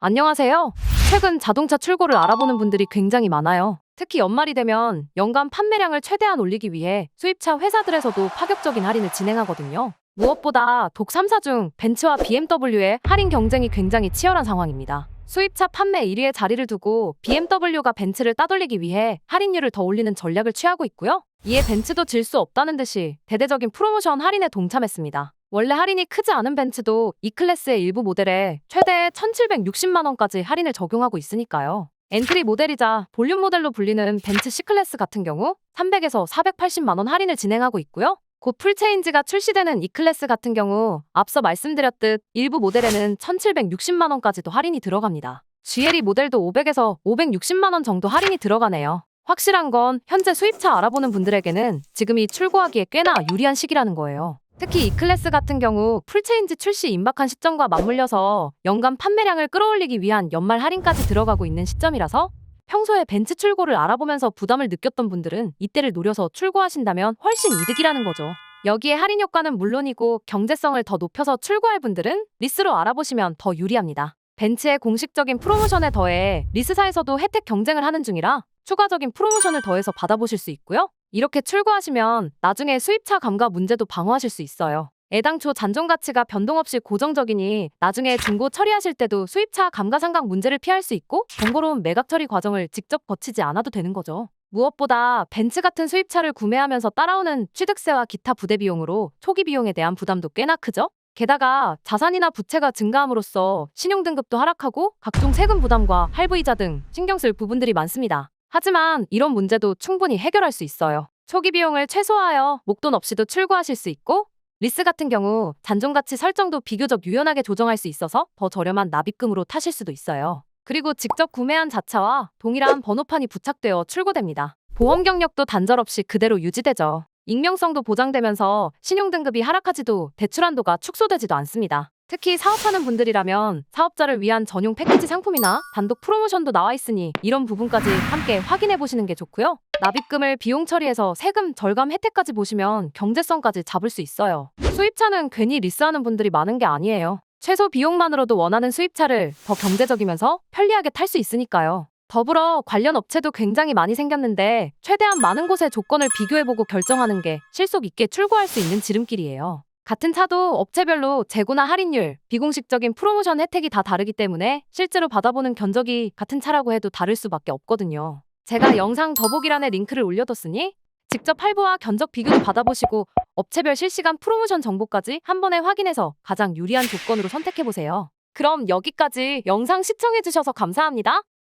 안녕하세요. 최근 자동차 출고를 알아보는 분들이 굉장히 많아요. 특히 연말이 되면 연간 판매량을 최대한 올리기 위해 수입차 회사들에서도 파격적인 할인을 진행하거든요. 무엇보다 독 3사 중 벤츠와 BMW의 할인 경쟁이 굉장히 치열한 상황입니다. 수입차 판매 1위에 자리를 두고 BMW가 벤츠를 따돌리기 위해 할인율을 더 올리는 전략을 취하고 있고요. 이에 벤츠도 질 수 없다는 듯이 대대적인 프로모션 할인에 동참했습니다. 원래 할인이 크지 않은 벤츠도 E클래스의 일부 모델에 최대 1,760만 원까지 할인을 적용하고 있으니까요. 엔트리 모델이자 볼륨 모델로 불리는 벤츠 C클래스 같은 경우 300에서 480만 원 할인을 진행하고 있고요. 곧 풀체인지가 출시되는 E클래스 같은 경우 앞서 말씀드렸듯 일부 모델에는 1,760만 원까지도 할인이 들어갑니다. GLE 모델도 500에서 560만 원 정도 할인이 들어가네요. 확실한 건 현재 수입차 알아보는 분들에게는 지금이 출고하기에 꽤나 유리한 시기라는 거예요. 특히 E클래스 같은 경우 풀체인지 출시 임박한 시점과 맞물려서 연간 판매량을 끌어올리기 위한 연말 할인까지 들어가고 있는 시점이라서 평소에 벤츠 출고를 알아보면서 부담을 느꼈던 분들은 이때를 노려서 출고하신다면 훨씬 이득이라는 거죠. 여기에 할인 효과는 물론이고 경제성을 더 높여서 출고할 분들은 리스로 알아보시면 더 유리합니다. 벤츠의 공식적인 프로모션에 더해 리스사에서도 혜택 경쟁을 하는 중이라 추가적인 프로모션을 더해서 받아보실 수 있고요. 이렇게 출고하시면 나중에 수입차 감가 문제도 방어하실 수 있어요. 애당초 잔존 가치가 변동 없이 고정적이니 나중에 중고 처리하실 때도 수입차 감가 상각 문제를 피할 수 있고 번거로운 매각 처리 과정을 직접 거치지 않아도 되는 거죠. 무엇보다 벤츠 같은 수입차를 구매하면서 따라오는 취득세와 기타 부대 비용으로 초기 비용에 대한 부담도 꽤나 크죠? 게다가 자산이나 부채가 증가함으로써 신용등급도 하락하고 각종 세금 부담과 할부이자 등 신경 쓸 부분들이 많습니다. 하지만 이런 문제도 충분히 해결할 수 있어요. 초기 비용을 최소화하여 목돈 없이도 출고하실 수 있고 리스 같은 경우 잔존가치 설정도 비교적 유연하게 조정할 수 있어서 더 저렴한 납입금으로 타실 수도 있어요. 그리고 직접 구매한 자차와 동일한 번호판이 부착되어 출고됩니다. 보험 경력도 단절 없이 그대로 유지되죠. 익명성도 보장되면서 신용등급이 하락하지도 대출 한도가 축소되지도 않습니다. 특히 사업하는 분들이라면 사업자를 위한 전용 패키지 상품이나 단독 프로모션도 나와 있으니 이런 부분까지 함께 확인해 보시는 게 좋고요. 납입금을 비용 처리해서 세금 절감 혜택까지 보시면 경제성까지 잡을 수 있어요. 수입차는 괜히 리스하는 분들이 많은 게 아니에요. 최소 비용만으로도 원하는 수입차를 더 경제적이면서 편리하게 탈 수 있으니까요. 더불어 관련 업체도 굉장히 많이 생겼는데 최대한 많은 곳의 조건을 비교해보고 결정하는 게 실속 있게 출고할 수 있는 지름길이에요. 같은 차도 업체별로 재고나 할인율, 비공식적인 프로모션 혜택이 다 다르기 때문에 실제로 받아보는 견적이 같은 차라고 해도 다를 수밖에 없거든요. 제가 영상 더보기란에 링크를 올려뒀으니 직접 할부와 견적 비교도 받아보시고 업체별 실시간 프로모션 정보까지 한 번에 확인해서 가장 유리한 조건으로 선택해보세요. 그럼 여기까지 영상 시청해주셔서 감사합니다.